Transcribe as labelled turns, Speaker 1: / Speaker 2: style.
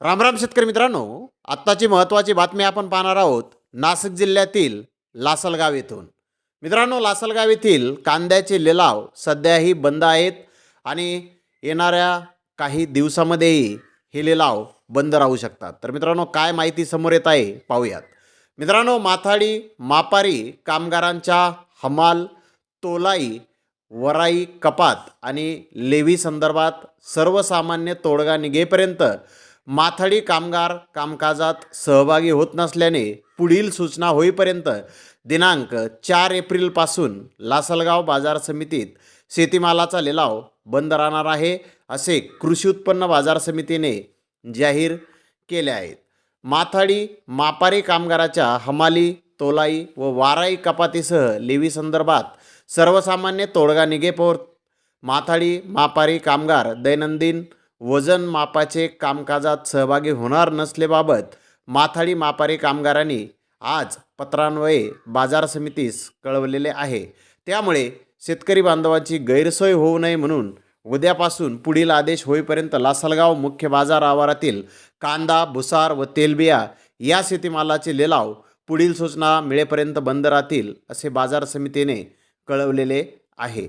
Speaker 1: रामराम शेतकरी मित्रांनो आत्ताची महत्त्वाची बातमी आपण पाहणार आहोत नाशिक जिल्ह्यातील लासलगाव येथून. मित्रांनो लासलगाव येथील कांद्याचे लिलाव सध्याही बंद आहेत आणि येणाऱ्या काही दिवसामध्येही हे लिलाव बंद राहू शकतात. तर मित्रांनो काय माहिती समोर येत आहे पाहूयात. मित्रांनो माथाडी मापारी कामगारांच्या हमाल तोलाई वराई कपात आणि लेवी संदर्भात सर्वसामान्य तोडगा निघेपर्यंत माथाडी कामगार कामकाजात सहभागी होत नसल्याने पुढील सूचना होईपर्यंत दिनांक चार एप्रिलपासून लासलगाव बाजार समितीत शेतीमालाचा लिलाव बंद राहणार आहे असे कृषी उत्पन्न बाजार समितीने जाहीर केले आहेत. माथाडी मापारी कामगाराच्या हमाली तोलाई व वाराई कपातीसह लेवी संदर्भात सर्वसामान्य तोडगा निघेपोर माथाडी मापारी कामगार दैनंदिन वजन मापाचे कामकाजात सहभागी होणार नसलेबाबत माथाडी मापारी कामगारांनी आज पत्रान्वये बाजार समितीस कळवलेले आहे. त्यामुळे शेतकरी बांधवांची गैरसोय होऊ नये म्हणून उद्यापासून पुढील आदेश होईपर्यंत लासलगाव मुख्य बाजार आवारातील कांदा भुसार व तेलबिया या शेतीमालाचे लिलाव पुढील सूचना मिळेपर्यंत बंद राहतील असे बाजार समितीने कळवलेले आहे.